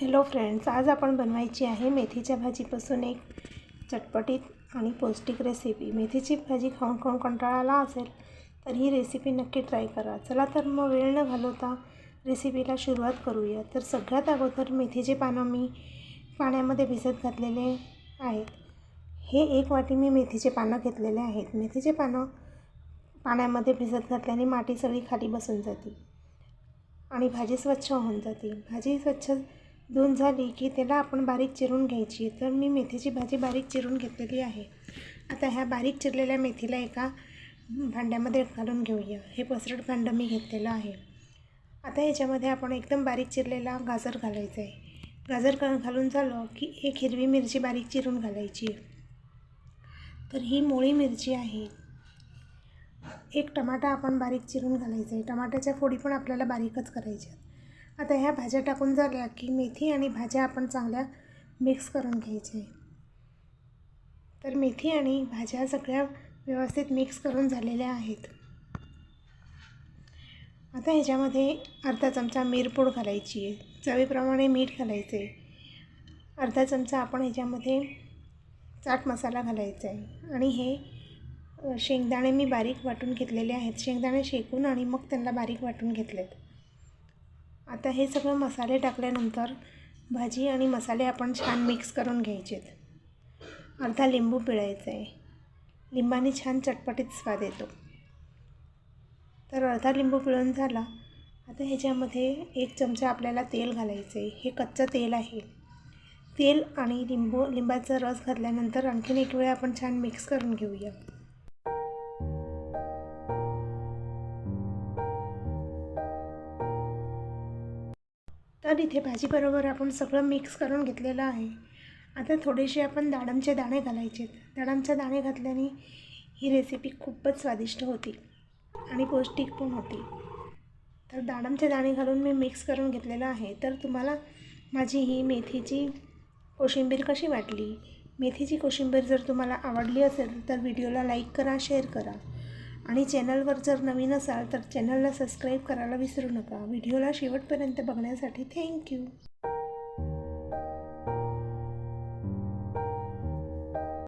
Hello friends आज आपण बनवायची आहे मेथीच्या भाजीपासून एक चटपटीत आणि पौष्टिक रेसिपी मेथीची भाजी खाऊन खाऊन कंटाळा आला असेल तर ही रेसिपी नक्की ट्राय करा. चला तर मग वेळ न घालवता रेसिपीला सुरुवात करूया. तर सगळ्यात अगोदर मेथीचे पानं मी पाण्यामध्ये भिजत घातलेले आहेत. हे एक वाटी मी मेथीचे पानं घेतलेले आहेत. मेथीचे पानं पाण्यामध्ये भिजत घातल्याने माती सगळी खाली बसून जाते आणि भाजी स्वच्छ होऊन जाते. भाजी स्वच्छ धुवून झाली की त्याला आपण बारीक चिरून घ्यायची. तर मी मेथीची भाजी बारीक चिरून घेतलेली आहे. आता ह्या बारीक चिरलेल्या मेथीला एका भांड्यामध्ये घालून घेऊया. हे पसरट भांडं मी घेतलेलं आहे. आता ह्याच्यामध्ये आपण एकदम बारीक चिरलेला गाजर घालायचा आहे गाजर घालून झालं की एक हिरवी मिरची बारीक चिरून घालायची. तर ही मोळी मिरची आहे. एक टमाटा आपण बारीक चिरून घालायचा आहे टमाट्याच्या फोडी पण आपल्याला बारीकच करायच्या आता ह्या भाज्या टाकून झाल्या की मेथी आणि भाज्या आपण चांगल्या मिक्स करून घ्यायचे. तर मेथी आणि भाज्या सगळ्या व्यवस्थित मिक्स करून झालेल्या आहेत. आता ह्याच्यामध्ये अर्धा चमचा मिरपूड घालायची. आहे चवीप्रमाणे मीठ घालायचं. आहे अर्धा चमचा आपण ह्याच्यामध्ये चाट मसाला घालायचा आहे. आणि हे शेंगदाणे मी बारीक वाटून घेतलेले आहेत. शेंगदाणे शेकून आणि मग त्यांना बारीक वाटून घेतलेत. आता हे सगळं मसाले टाकल्यानंतर भाजी आणि मसाले आपण छान मिक्स करून घ्यायचेत. अर्धा लिंबू पिळायचा आहे लिंबाने छान चटपटीत स्वाद येतो. तर अर्धा लिंबू पिळून झाला. आता ह्याच्यामध्ये एक चमचा आपल्याला तेल घालायचं आहे हे कच्चं तेल आहे. तेल आणि लिंबू लिंबाचा रस घातल्यानंतर आणखीन एक वेळ आपण छान मिक्स करून घेऊया. तर इथे भाजीबरोबर आपण सगळं मिक्स करून घेतलेलं आहे. आता थोडेसे आपण दाडमचे दाणे घालायचे दाडमचे दाणे घातल्याने ही रेसिपी खूपच स्वादिष्ट होती आणि पौष्टिक पण होती. तर दाडमचे दाणे घालून मी मिक्स करून घेतलेलं आहे. तर तुम्हाला माझी ही मेथीची कोशिंबीर कशी वाटली? मेथीची कोशिंबीर जर तुम्हाला आवडली असेल तर व्हिडिओला लाईक करा शेअर करा. आणि चॅनलवर जर नवीन असाल तर चॅनलला सबस्क्राईब करायला विसरू नका. व्हिडिओला शेवटपर्यंत बघण्यासाठी थँक्यू.